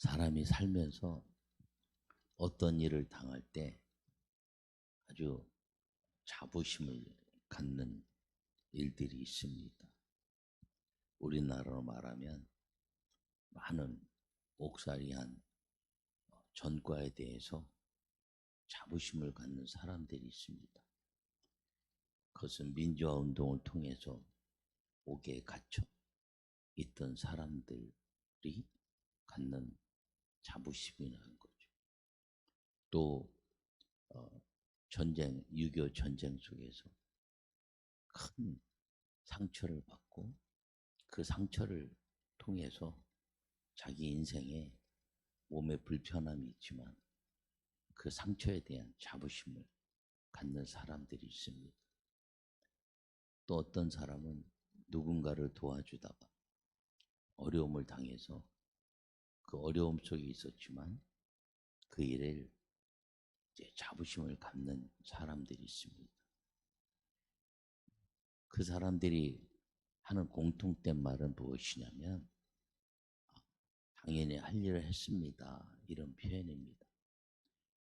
사람이 살면서 어떤 일을 당할 때 아주 자부심을 갖는 일들이 있습니다. 우리나라로 말하면 많은 옥살이한 전과에 대해서 자부심을 갖는 사람들이 있습니다. 그것은 민주화 운동을 통해서 옥에 갇혀 있던 사람들이 갖는 자부심이라는 거죠. 또 어, 전쟁, 6.25 전쟁 속에서 큰 상처를 받고 그 상처를 통해서 자기 인생에 몸에 불편함이 있지만 그 상처에 대한 자부심을 갖는 사람들이 있습니다. 또 어떤 사람은 누군가를 도와주다가 어려움을 당해서 그 어려움 속에 있었지만 그 일을 이제 자부심을 갖는 사람들이 있습니다. 그 사람들이 하는 공통된 말은 무엇이냐면 당연히 할 일을 했습니다. 이런 표현입니다.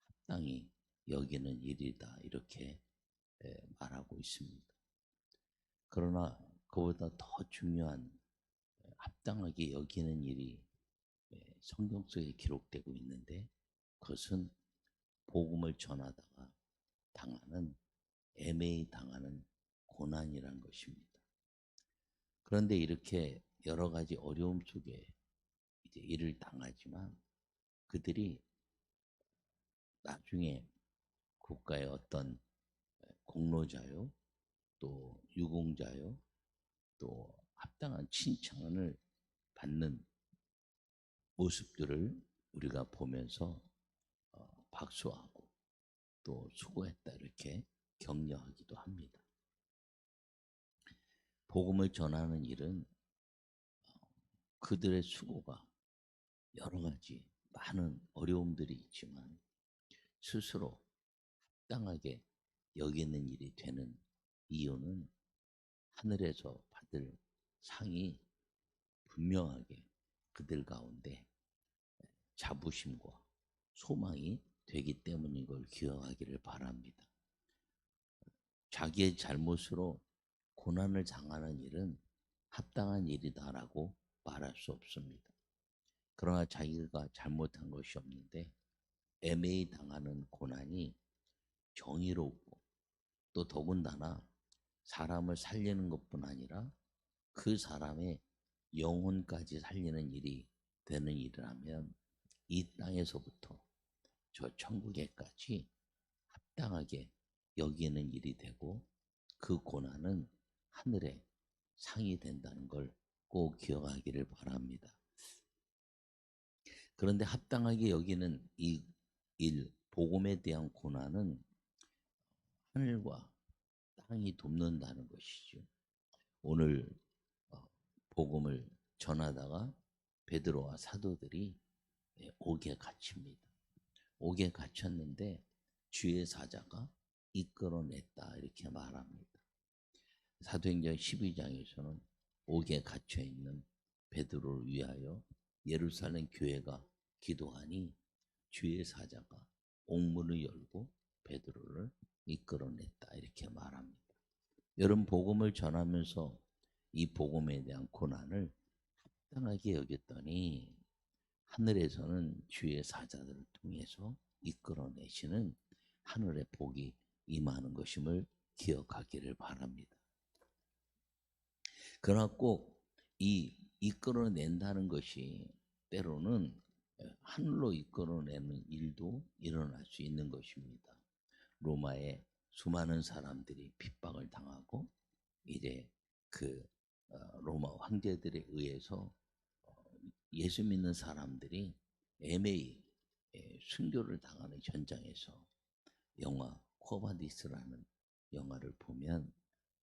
합당히 여기는 일이다. 이렇게 말하고 있습니다. 그러나 그보다 더 중요한 합당하게 여기는 일이 성경 속에 기록되고 있는데 그것은 복음을 전하다가 당하는 애매히 당하는 고난이란 것입니다. 그런데 이렇게 여러 가지 어려움 속에 이제 일을 당하지만 그들이 나중에 국가의 어떤 공로자요, 또 유공자요, 또 합당한 칭찬을 받는 모습들을 우리가 보면서 어, 박수하고 또 수고했다 이렇게 격려하기도 합니다. 복음을 전하는 일은 어, 그들의 수고가 여러 가지 많은 어려움들이 있지만 스스로 합당하게 여기는 일이 되는 이유는 하늘에서 받을 상이 분명하게 그들 가운데 자부심과 소망이 되기 때문인 걸 기억하기를 바랍니다. 자기의 잘못으로 고난을 당하는 일은 합당한 일이다라고 말할 수 없습니다. 그러나 자기가 잘못한 것이 없는데 애매히 당하는 고난이 정의롭고 또 더군다나 사람을 살리는 것뿐 아니라 그 사람의 영혼까지 살리는 일이 되는 일이라면 이 땅에서부터 저 천국에까지 합당하게 여기는 일이 되고 그 고난은 하늘에 상이 된다는 걸 꼭 기억하기를 바랍니다. 그런데 합당하게 여기는 이 일, 복음에 대한 고난은 하늘과 땅이 돕는다는 것이죠. 오늘 어, 복음을 전하다가 베드로와 사도들이 예, 옥에 갇힙니다. 옥에 갇혔는데 주의 사자가 이끌어냈다 이렇게 말합니다. 사도행전 12장에서는 옥에 갇혀 있는 베드로를 위하여 예루살렘 교회가 기도하니 주의 사자가 옥문을 열고 베드로를 이끌어냈다 이렇게 말합니다. 여러분 복음을 전하면서 이 복음에 대한 고난을 합당하게 여겼더니 하늘에서는 주의 사자들을 통해서 이끌어내시는 하늘의 복이 임하는 것임을 기억하기를 바랍니다. 그러나 꼭 이 이끌어낸다는 것이 때로는 하늘로 이끌어내는 일도 일어날 수 있는 것입니다. 로마에 수많은 사람들이 핍박을 당하고 이제 그 어, 로마 황제들에 의해서 어, 예수 믿는 사람들이 애매히 예, 순교를 당하는 현장에서 영화 코바디스라는 영화를 보면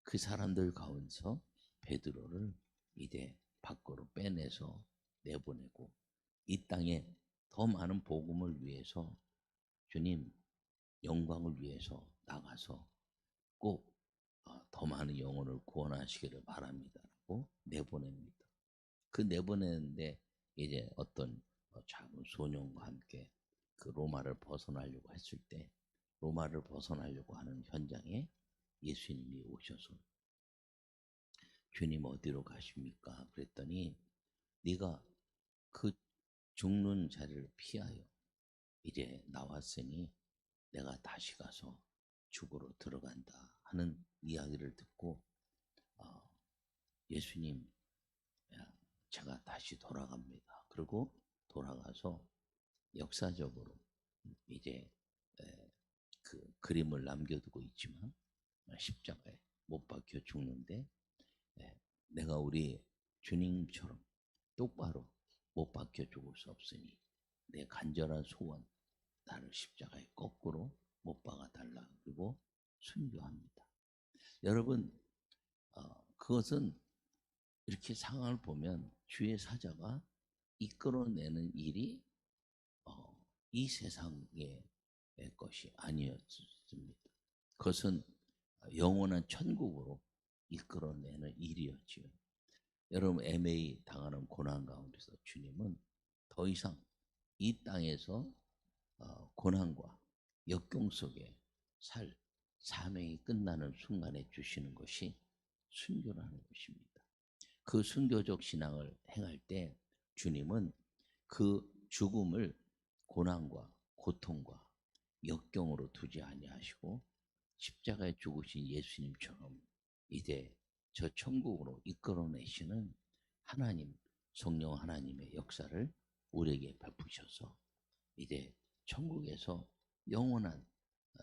그 사람들 가운데서 베드로를 이제 밖으로 빼내서 내보내고 이 땅에 더 많은 복음을 위해서 주님 영광을 위해서 나가서 꼭더 어, 많은 영혼을 구원하시기를 바랍니다 라고 내보냅니다. 그 내보내는데 이제 어떤 어, 작은 소년과 함께 그 로마를 벗어나려고 했을 때 로마를 벗어나려고 하는 현장에 예수님이 오셔서 주님 어디로 가십니까? 그랬더니 네가 그 죽는 자리를 피하여 이제 나왔으니 내가 다시 가서 죽으러 들어간다 하는 이야기를 듣고 어, 예수님 야, 제가 다시 돌아갑니다. 그리고 돌아가서 역사적으로 이제 에, 그 그림을 남겨두고 있지만 십자가에 못 박혀 죽는데 에, 내가 우리 주님처럼 똑바로 못 박혀 죽을 수 없으니 내 간절한 소원 나를 십자가에 거꾸로 못 박아 달라 그리고 순교합니다. 여러분 어, 그것은 이렇게 상황을 보면 주의 사자가 이끌어내는 일이 어, 이 세상의 것이 아니었습니다. 그것은 영원한 천국으로 이끌어내는 일이었지요. 여러분 애매히 당하는 고난 가운데서 주님은 더 이상 이 땅에서 어, 고난과 역경 속에 살 사명이 끝나는 순간에 주시는 것이 순교라는 것입니다. 그 순교적 신앙을 행할 때 주님은 그 죽음을 고난과 고통과 역경으로 두지 아니하시고 십자가에 죽으신 예수님처럼 이제 저 천국으로 이끌어내시는 하나님 성령 하나님의 역사를 우리에게 베푸셔서 이제 천국에서 영원한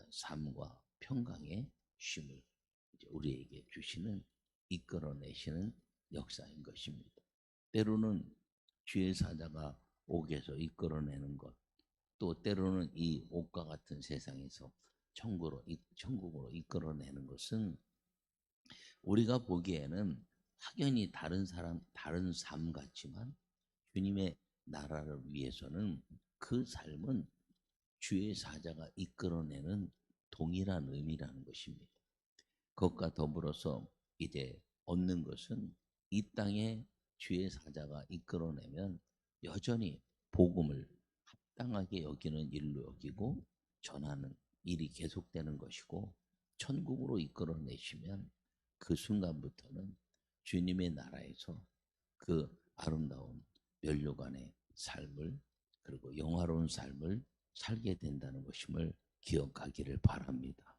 삶과 평강의 쉼을 우리에게 주시는 이끌어내시는 역사인 것입니다. 때로는 주의 사자가 옥에서 이끌어내는 것, 또 때로는 이 옥과 같은 세상에서 천국으로, 천국으로 이끌어내는 것은 우리가 보기에는 확연히 다른 사람, 다른 삶 같지만 주님의 나라를 위해서는 그 삶은 주의 사자가 이끌어내는 동일한 의미라는 것입니다. 그것과 더불어서 이제 얻는 것은 이 땅에 주의 사자가 이끌어내면 여전히 복음을 합당하게 여기는 일로 여기고 전하는 일이 계속되는 것이고 천국으로 이끌어내시면 그 순간부터는 주님의 나라에서 그 아름다운 멸류관의 삶을 그리고 영화로운 삶을 살게 된다는 것임을 기억하기를 바랍니다.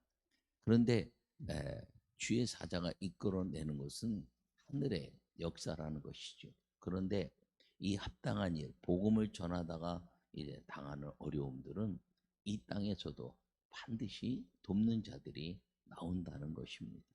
그런데 에, 주의 사자가 이끌어내는 것은 하늘의 역사라는 것이죠. 그런데 이 합당한 일, 복음을 전하다가 이제 당하는 어려움들은 이 땅에서도 반드시 돕는 자들이 나온다는 것입니다.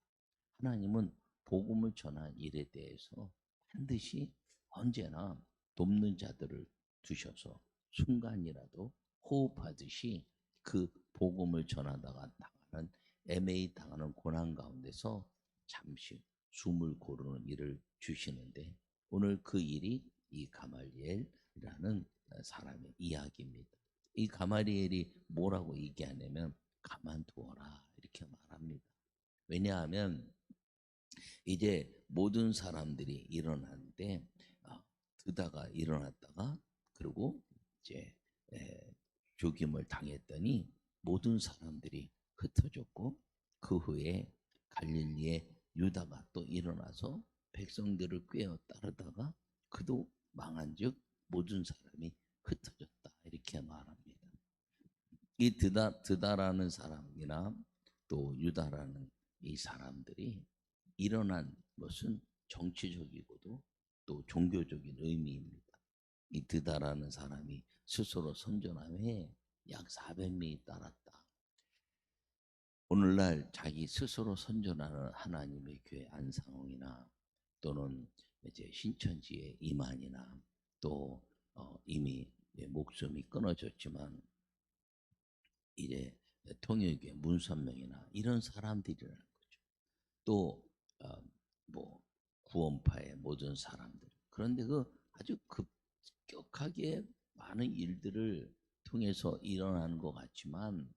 하나님은 복음을 전한 일에 대해서 반드시 언제나 돕는 자들을 두셔서 순간이라도 호흡하듯이 그 복음을 전하다가 당하는 애매히 당하는 고난 가운데서 잠시 숨을 고르는 일을 주시는데 오늘 그 일이 이 가말리엘이라는 사람의 이야기입니다. 이 가말리엘이 뭐라고 얘기하냐면 가만두어라 이렇게 말합니다. 왜냐하면 이제 모든 사람들이 일어났는데 아, 드다가 일어났다가 그리고 이제 죽임을 당했더니 모든 사람들이 흩어졌고 그 후에 갈릴리에 유다가 또 일어나서 백성들을 꿰어 따르다가 그도 망한즉 모든 사람이 흩어졌다 이렇게 말합니다. 이 드다 드다라는 사람이나 또 유다라는 이 사람들이 일어난 것은 정치적이고도 또 종교적인 의미입니다. 이 드다라는 사람이 스스로 선전함에 약 400명이 따랐다. 오늘날 자기 스스로 선전하는 하나님의 교회 안상홍이나 또는 이제 신천지의 이만이나 또 어, 이미 목숨이 끊어졌지만 이제 통일교회 문선명이나 이런 사람들이라는 거죠. 또 어, 뭐 구원파의 모든 사람들. 그런데 그 아주 급격하게 많은 일들을 통해서 일어나는 것 같지만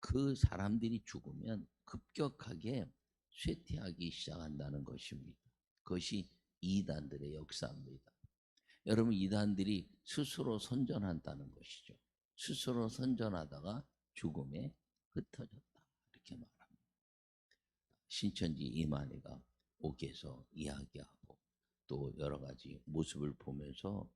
그 사람들이 죽으면 급격하게 쇠퇴하기 시작한다는 것입니다. 그것이 이단들의 역사입니다. 여러분 이단들이 스스로 선전한다는 것이죠. 스스로 선전하다가 죽음에 흩어졌다 이렇게 말합니다. 신천지 이만희가 옥에서 이야기하고 또 여러 가지 모습을 보면서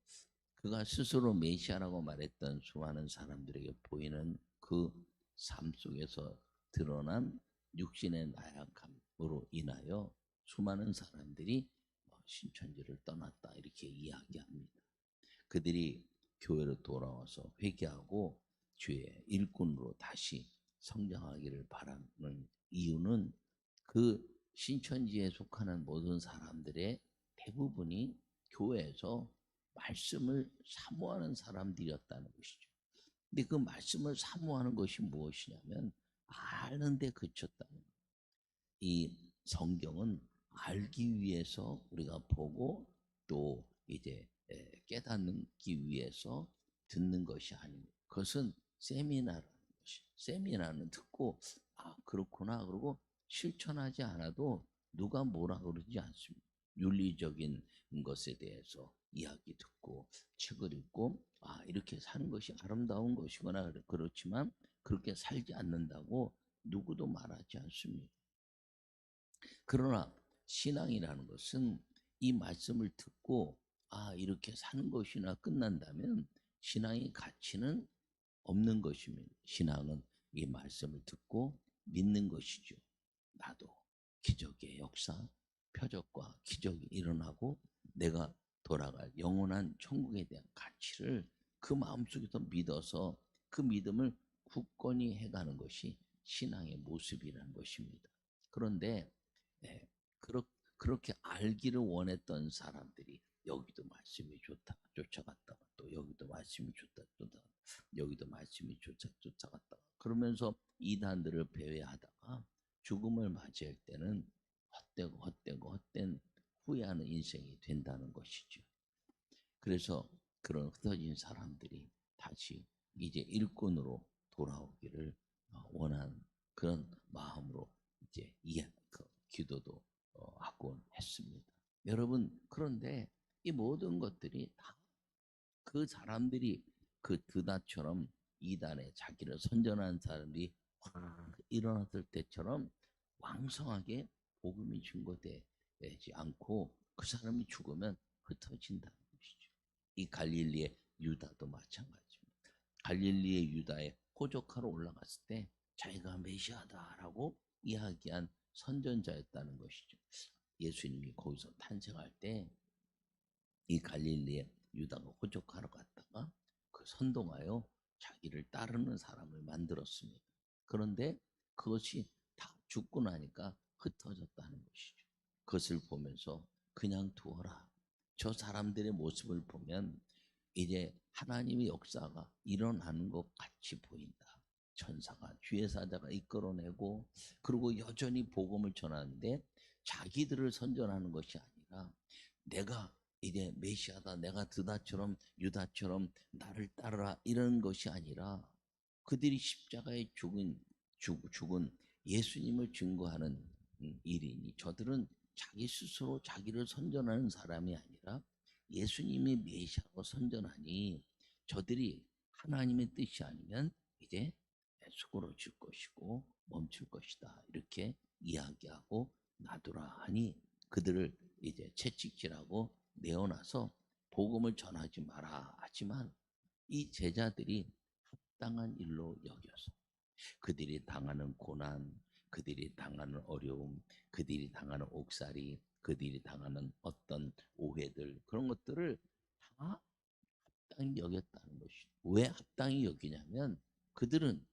그가 스스로 메시아라고 말했던 수많은 사람들에게 보이는 그 삶 속에서 드러난 육신의 나약함으로 인하여 수많은 사람들이 어, 신천지를 떠났다 이렇게 이야기합니다. 그들이 교회로 돌아와서 회개하고 주의 일꾼으로 다시 성장하기를 바라는 이유는 그 신천지에 속하는 모든 사람들의 대부분이 교회에서 말씀을 사모하는 사람들이었다는 것이죠. 근데 그 말씀을 사모하는 것이 무엇이냐면 아는데 그쳤다는. 이 성경은 알기 위해서 우리가 보고 또 이제 에, 깨닫기 위해서 듣는 것이 아닙니다. 그것은 세미나라는 것이. 세미나는 듣고 아 그렇구나 그러고 실천하지 않아도 누가 뭐라 그러지 않습니다. 윤리적인 것에 대해서 이야기 듣고 책을 읽고 아 이렇게 사는 것이 아름다운 것이거나 그렇지만 그렇게 살지 않는다고 누구도 말하지 않습니다. 그러나 신앙이라는 것은 이 말씀을 듣고 아 이렇게 사는 것이나 끝난다면 신앙의 가치는 없는 것입니다. 신앙은 이 말씀을 듣고 믿는 것이죠. 나도 기적의 역사, 표적과 기적이 일어나고 내가 돌아갈 영원한 천국에 대한 가치를 그 마음속에서 믿어서 그 믿음을 굳건히 해가는 것이 신앙의 모습이라는 것입니다. 그런데 예, 그렇, 그렇게 알기를 원했던 사람들이 여기도 말씀이 좋다 쫓아갔다가 또 여기도 말씀이 좋다 쫓아 여기도 말씀이 좋다 쫓아갔다가 그러면서 이단들을 배회하다가 죽음을 맞이할 때는 헛되고 헛되고 헛된 후회하는 인생이 된다는 것이죠. 그래서 그런 흩어진 사람들이 다시 이제 일꾼으로 돌아오기를 어, 원하는 그런 마음으로 이제 이그 기도도 어, 하곤 했습니다. 여러분 그런데 이 모든 것들이 다 그 사람들이 그 드다처럼 이단에 자기를 선전한 사람들이 확 일어났을 때처럼 왕성하게 복음이 증거되지 않고 그 사람이 죽으면 흩어진다는 것 이 갈릴리의 유다도 마찬가지입니다. 갈릴리의 유다에 호적하러 올라갔을 때 자기가 메시아다라고 이야기한 선전자였다는 것이죠. 예수님이 거기서 탄생할 때 이 갈릴리의 유다가 호적하러 갔다가 그 선동하여 자기를 따르는 사람을 만들었습니다. 그런데 그것이 다 죽고 나니까 흩어졌다는 것이죠. 그것을 보면서 그냥 두어라. 저 사람들의 모습을 보면 이제 하나님의 역사가 일어나는 것 같이 보인다. 천사가 주의 사자가 이끌어내고 그리고 여전히 복음을 전하는데 자기들을 선전하는 것이 아니라 내가 이제 메시아다 내가 드다처럼 유다처럼 나를 따르라 이런 것이 아니라 그들이 십자가에 죽은 죽, 죽은 예수님을 증거하는 음, 일이니 저들은 자기 스스로 자기를 선전하는 사람이 아니라 예수님이 메시아로 선전하니 저들이 하나님의 뜻이 아니면 이제 수고로질 것이고 멈출 것이다. 이렇게 이야기하고 놔두라 하니 그들을 이제 채찍질하고 내어놔서 복음을 전하지 마라. 하지만 이 제자들이 합당한 일로 여겨서 그들이 당하는 고난, 그들이 당하는 어려움, 그들이 당하는 옥살이, 그들이 당하는 어떤 오해들 그런 것들을 다 합당히 여겼다는 것이. 왜 합당히 여기냐면 그들은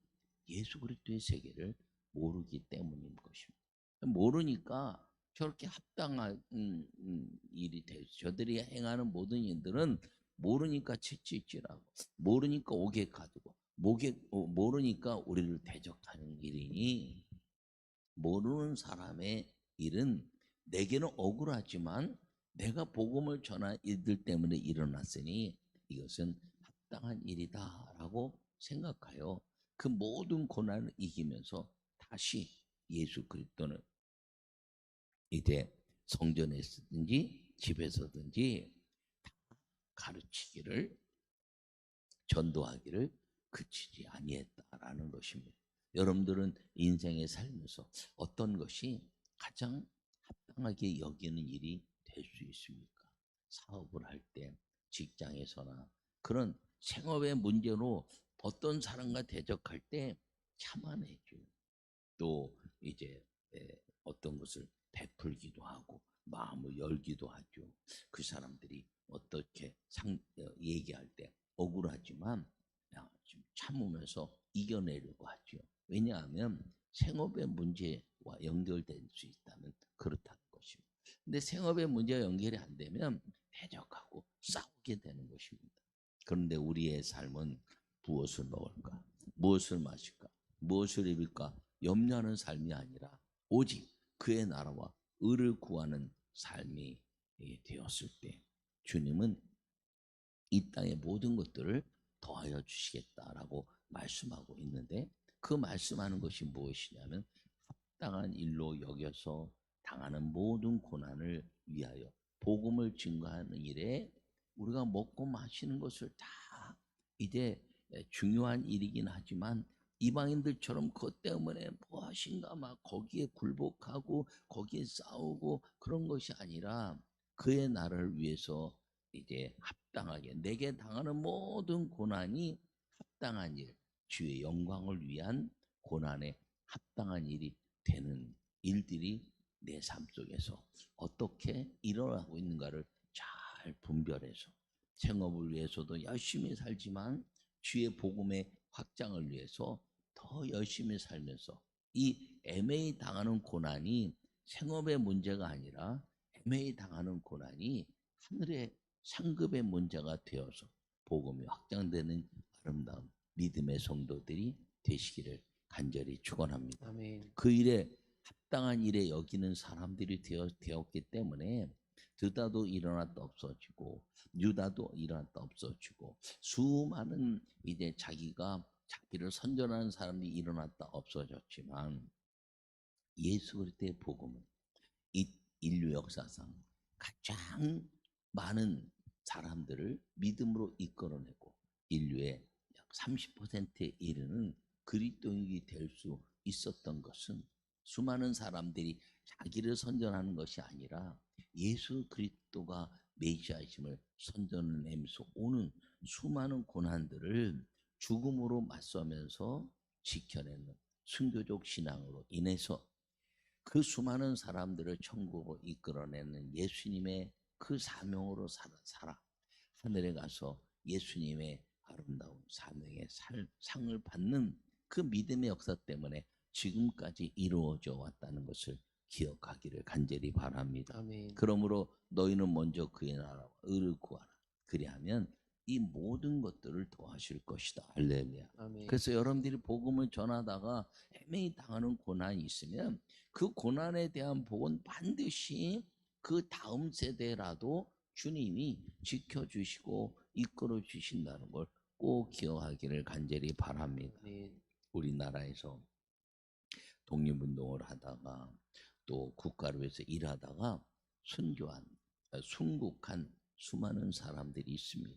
예수 그리스도의 세계를 모르기 때문인 것입니다. 모르니까 저렇게 합당한 음, 음, 일이 되죠. 저들이 행하는 모든 일들은 모르니까 채찍질하고 모르니까 오게 가두고 어, 모르니까 우리를 대적하는 일이니 모르는 사람의 일은 내게는 억울하지만 내가 복음을 전한 일들 때문에 일어났으니 이것은 합당한 일이다라고 생각하여 그 모든 고난을 이기면서 다시 예수 그리스도는 이제 성전에서든지 집에서든지 다 가르치기를 전도하기를 그치지 아니했다라는 것입니다. 여러분들은 인생에 살면서 어떤 것이 가장 합당하게 여기는 일이 될 수 있습니까? 사업을 할 때, 직장에서나 그런 생업의 문제로 어떤 사람과 대적할 때 참아내죠. 또 이제 에, 어떤 것을 베풀기도 하고 마음을 열기도 하죠. 그 사람들이 어떻게 상 어, 얘기할 때 억울하지만 야, 좀 참으면서 이겨내려고 하죠. 왜냐하면 생업의 문제와 연결될 수 있다면 그렇다는 것입니다. 근데 생업의 문제와 연결이 안 되면 대적하고 싸우게 되는 것입니다. 그런데 우리의 삶은 무엇을 먹을까? 무엇을 마실까? 무엇을 입을까? 염려하는 삶이 아니라 오직 그의 나라와 의를 구하는 삶이 되었을 때 주님은 이 땅의 모든 것들을 더하여 주시겠다라고 말씀하고 있는데 그 말씀하는 것이 무엇이냐면 합당한 일로 여겨서 당하는 모든 고난을 위하여 복음을 증거하는 일에 우리가 먹고 마시는 것을 다 이제 중요한 일이긴 하지만 이방인들처럼 그것 때문에 무엇인가 막 거기에 굴복하고 거기에 싸우고 그런 것이 아니라 그의 나라를 위해서 이제 합당하게 내게 당하는 모든 고난이 합당한 일, 주의 영광을 위한 고난에 합당한 일이 되는 일들이 내 삶 속에서 어떻게 일어나고 있는가를 잘 분별해서 생업을 위해서도 열심히 살지만 주의 복음의 확장을 위해서 더 열심히 살면서 이 애매히 당하는 고난이 생업의 문제가 아니라 애매히 당하는 고난이 하늘의 상급의 문제가 되어서 복음이 확장되는 아름다운 믿음의 성도들이 되시기를 간절히 축원합니다. 아멘. 그 일에 합당한 일에 여기는 사람들이 되어, 되었기 때문에 드다도 일어났다 없어지고 유다도 일어났다 없어지고 수많은 이제 자기가 자기를 선전하는 사람이 일어났다 없어졌지만 예수 그리스도의 복음은 이 인류 역사상 가장 많은 사람들을 믿음으로 이끌어내고 인류의 약 30%에 이르는 그리스도인이 될 수 있었던 것은 수많은 사람들이 자기를 선전하는 것이 아니라 예수 그리스도가 메시아이심을 선전하면서 오는 수많은 고난들을 죽음으로 맞서면서 지켜내는 순교적 신앙으로 인해서 그 수많은 사람들을 천국으로 이끌어내는 예수님의 그 사명으로 살아, 살아 하늘에 가서 예수님의 아름다운 사명의 살, 상을 받는 그 믿음의 역사 때문에 지금까지 이루어져 왔다는 것을 기억하기를 간절히 바랍니다. 아멘. 그러므로 너희는 먼저 그의 나라와 의를 구하라. 그리하면 이 모든 것들을 더하실 것이다. 할렐루야. 아멘. 그래서 여러분들이 복음을 전하다가 애매히 당하는 고난이 있으면 그 고난에 대한 복은 반드시 그 다음 세대라도 주님이 지켜주시고 이끌어 주신다는 걸 꼭 기억하기를 간절히 바랍니다. 아멘. 우리나라에서 독립운동을 하다가 또 국가를 위해서 일하다가 순교한, 어, 순국한 수많은 사람들이 있습니다.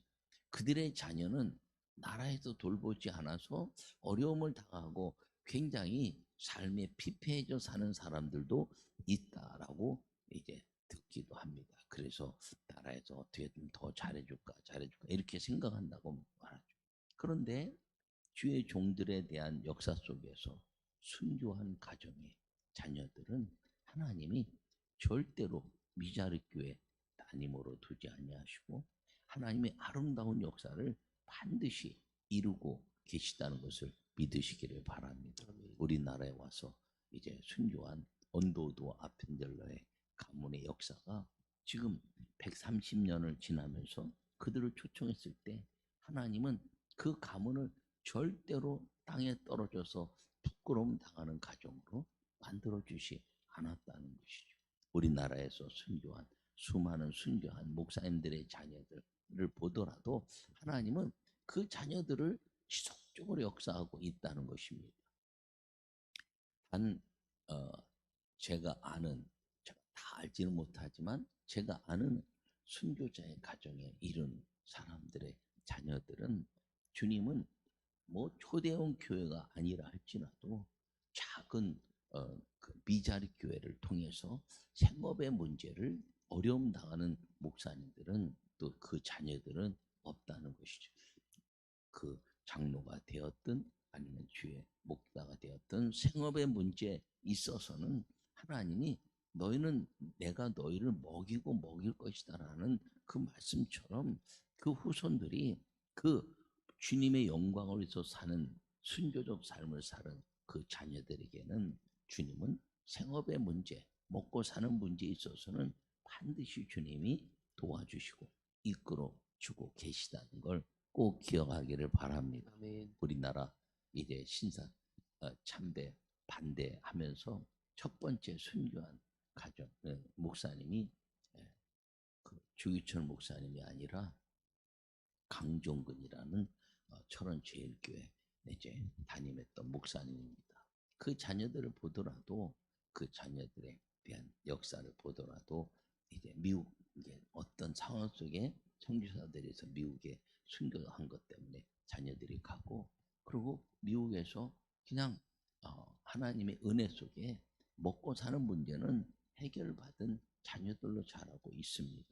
그들의 자녀는 나라에서 돌보지 않아서 어려움을 당하고 굉장히 삶에 피폐해져 사는 사람들도 있다라고 이제 듣기도 합니다. 그래서 나라에서 어떻게든 더 잘해줄까, 잘해줄까 이렇게 생각한다고 말하죠. 그런데 주의 종들에 대한 역사 속에서 순교한 가정의 자녀들은 하나님이 절대로 미자립 교회 담임으로 두지 아니하시고 하나님의 아름다운 역사를 반드시 이루고 계시다는 것을 믿으시기를 바랍니다. 우리나라에 와서 이제 순교한 언도도 아펜젤러의 가문의 역사가 지금 130년을 지나면서 그들을 초청했을 때 하나님은 그 가문을 절대로 땅에 떨어져서 부끄러움 당하는 가정으로 만들어 주시 않았다는 것이죠. 우리나라에서 순교한 수많은 순교한 목사님들의 자녀들을 보더라도 하나님은 그 자녀들을 지속적으로 역사하고 있다는 것입니다. 단 어, 제가 아는 제가 다 알지는 못하지만 제가 아는 순교자의 가정에 이른 사람들의 자녀들은 주님은 뭐 초대형 교회가 아니라 할지라도 작은 어, 그 미자리 교회를 통해서 생업의 문제를 어려움 당하는 목사님들은 또 그 자녀들은 없다는 것이죠. 그 장로가 되었든 아니면 주의 목사가 되었든 생업의 문제에 있어서는 하나님이 너희는 내가 너희를 먹이고 먹일 것이다라는 그 말씀처럼 그 후손들이 그 주님의 영광을 위해서 사는 순교적 삶을 사는 그 자녀들에게는 주님은 생업의 문제, 먹고 사는 문제에 있어서는 반드시 주님이 도와주시고 이끌어 주고 계시다는 걸 꼭 기억하기를 바랍니다. 아멘. 우리나라 이제 신사 어, 참배 반대하면서 첫 번째 순교한 가정 어, 목사님이 예, 그 주기철 목사님이 아니라 강종근이라는 어, 철원 제일교회 이제 담임했던 목사님입니다. 그 자녀들을 보더라도 그 자녀들에 대한 역사를 보더라도 이제 미국의 어떤 상황 속에 선교사들에서 미국에 순교한 것 때문에 자녀들이 가고 그리고 미국에서 그냥 어, 하나님의 은혜 속에 먹고 사는 문제는 해결받은 자녀들로 자라고 있습니다.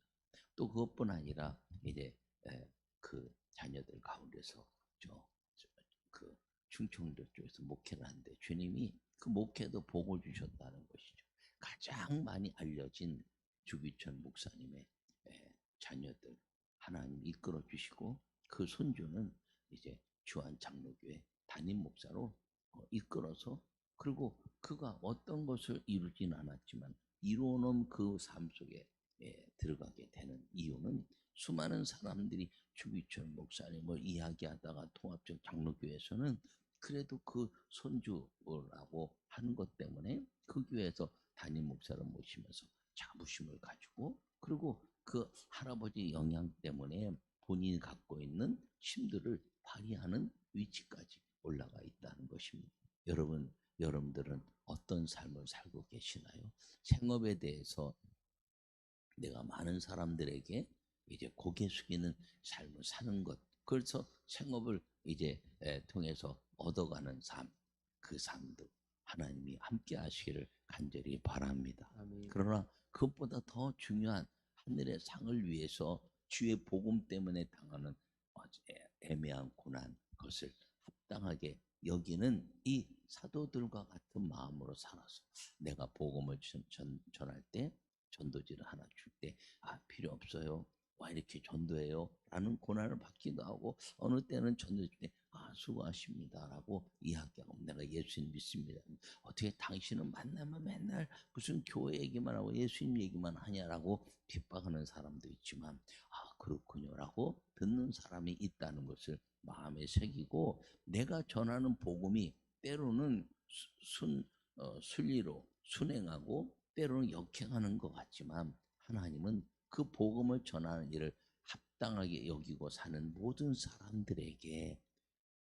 또 그것뿐 아니라 이제 에, 그 자녀들 가운데서 저, 저, 그 충청도 쪽에서 목회를 하는데 주님이 그 목회도 복을 주셨다는 것이죠. 가장 많이 알려진 주기천 목사님의 에, 자녀들 하나님 이끌어 주시고 그 손주는 이제 주한 장로교회 담임 목사로 어, 이끌어서 그리고 그가 어떤 것을 이루진 않았지만 이루어놓은 그 삶 속에 예, 들어가게 되는 이유는 수많은 사람들이 주기철 목사님을 이야기하다가 통합적 장로교회에서는 그래도 그 손주라고 하는 것 때문에 그 교회에서 담임 목사를 모시면서 자부심을 가지고 그리고 그 할아버지 영향 때문에 본인이 갖고 있는 힘들을 발휘하는 위치까지 올라가 있다는 것입니다. 여러분, 여러분들은 어떤 삶을 살고 계시나요? 생업에 대해서 내가 많은 사람들에게 이제 고개 숙이는 삶을 사는 것, 그래서 생업을 이제 에, 통해서 얻어가는 삶, 그 삶도 하나님이 함께 하시기를 간절히 바랍니다. 아멘. 그러나 그것보다 더 중요한 하늘의 상을 위해서 주의 복음 때문에 당하는 애- 애매한 고난 그것을 합당하게 여기는 이 사도들과 같은 마음으로 살아서 내가 복음을 전, 전, 전할 때 전도지를 하나 줄 때 아 필요 없어요 와 이렇게 전도해요? 라는 고난을 받기도 하고 어느 때는 전도 줄때아 수고하십니다라고 이야기하고 내가 예수님 믿습니다. 어떻게 당신은 만나면 맨날 무슨 교회 얘기만 하고 예수님 얘기만 하냐라고 핍박하는 사람도 있지만 아 그렇군요라고 듣는 사람이 있다는 것을 마음에 새기고 내가 전하는 복음이 때로는 수- 순 어, 순리로 순행하고 때로는 역행하는 것 같지만 하나님은 그 복음을 전하는 일을 합당하게 여기고 사는 모든 사람들에게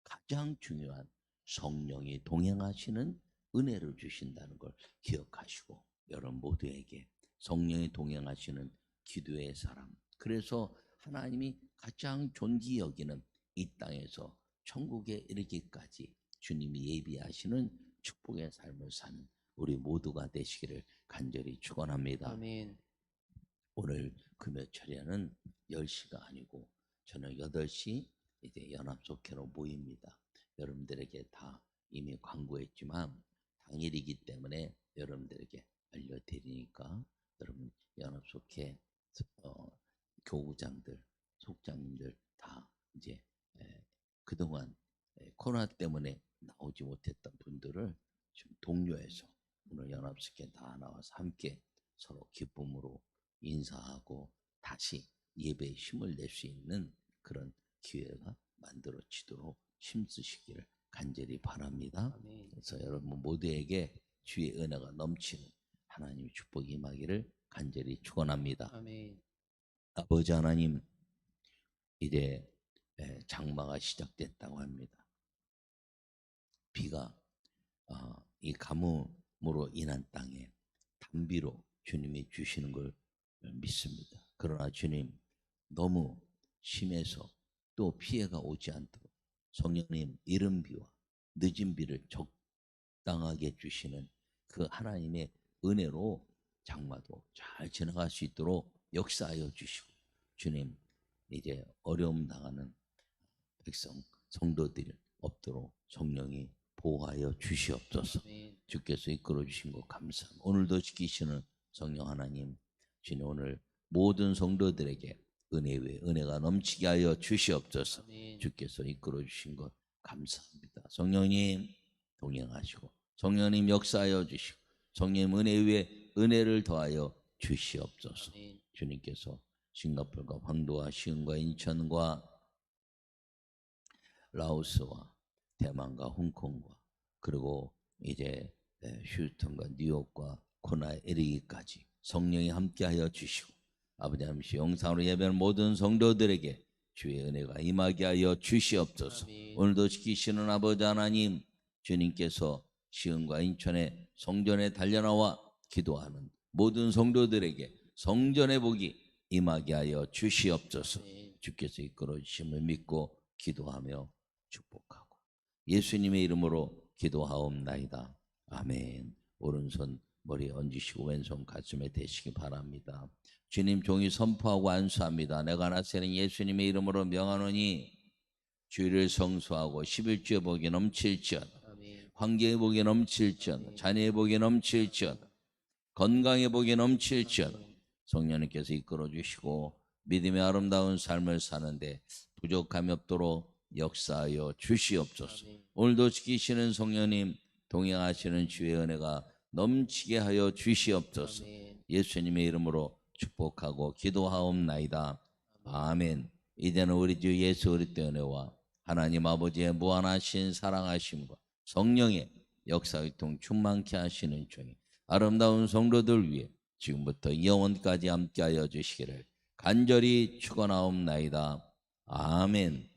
가장 중요한 성령이 동행하시는 은혜를 주신다는 걸 기억하시고 여러분 모두에게 성령이 동행하시는 기도의 사람 그래서 하나님이 가장 존귀 여기는 이 땅에서 천국에 이르기까지 주님이 예비하시는 축복의 삶을 사는 우리 모두가 되시기를 간절히 축원합니다. 아멘. 오늘 금요 철에는 10시가 아니고 저는 8시 이제 연합속회로 모입니다. 여러분들에게 다 이미 광고했지만 당일이기 때문에 여러분들에게 알려드리니까 여러분 연합속회 어, 교구장들, 속장님들 다 이제 에, 그동안 에, 코로나 때문에 나오지 못했던 분들을 좀 독려해서 오늘 연합속회 다 나와서 함께 서로 기쁨으로 인사하고 다시 예배에 힘을 낼 수 있는 그런 기회가 만들어지도록 힘쓰시기를 간절히 바랍니다. 아멘. 그래서 여러분 모두에게 주의 은혜가 넘치는 하나님의 축복이 임하기를 간절히 축원합니다. 아멘. 아버지 하나님 이제 에, 장마가 시작됐다고 합니다. 비가 어, 이 가뭄으로 인한 땅에 단비로 주님이 주시는 걸 믿습니다. 그러나 주님 너무 심해서 또 피해가 오지 않도록 성령님 이른 비와 늦은 비를 적당하게 주시는 그 하나님의 은혜로 장마도 잘 지나갈 수 있도록 역사하여 주시고 주님 이제 어려움 당하는 백성 성도들 없도록 성령이 보호하여 주시옵소서. 주께서 이끌어 주신 것 감사합니다. 오늘도 지키시는 성령 하나님, 주님 오늘 모든 성도들에게 은혜 위에 은혜가 넘치게 하여 주시옵소서. 주께서 이끌어 주신 것 감사합니다. 성령님 동행하시고 성령님 역사하여 주시고 성령 은혜 위에 은혜를 더하여 주시옵소서. 아멘. 주님께서 싱가포르와 황도와 시흥과 인천과 라오스와 대만과 홍콩과 그리고 이제 에, 휴스턴과 뉴욕과 코나에 이르기까지 성령이 함께하여 주시고 아버지 하나님 영상으로 예배하는 모든 성도들에게 주의 은혜가 임하게 하여 주시옵소서. 아멘. 오늘도 지키시는 아버지 하나님 주님께서 시흥과 인천의 성전에 달려나와 기도하는 모든 성도들에게 성전의 복이 임하게 하여 주시옵소서. 아멘. 주께서 이끌어 주심을 믿고 기도하며 축복하고 예수님의 이름으로 기도하옵나이다. 아멘. 오른손 머리에 얹으시고 왼손 가슴에 대시기 바랍니다. 주님 종이 선포하고 안수합니다. 내가 나세는 예수님의 이름으로 명하노니 주의를 성수하고 11주의 복이 넘칠지어다. 환경의 복이 넘칠지어다. 자녀의 복이 넘칠지어다. 건강의 복이 넘칠지어다. 성령님께서 이끌어 주시고 믿음의 아름다운 삶을 사는데 부족함이 없도록 역사하여 주시옵소서. 오늘도 지키시는 성령님 동행하시는 주의 은혜가 넘치게 하여 주시옵소서. 아멘. 예수님의 이름으로 축복하고 기도하옵나이다. 아멘. 이제는 우리 주 예수 그리스도의 은혜와 하나님 아버지의 무한하신 사랑하심과 성령의 역사의통 충만케 하시는 중에 아름다운 성도들 위해 지금부터 영원까지 함께하여 주시기를 간절히 축원하옵나이다. 아멘.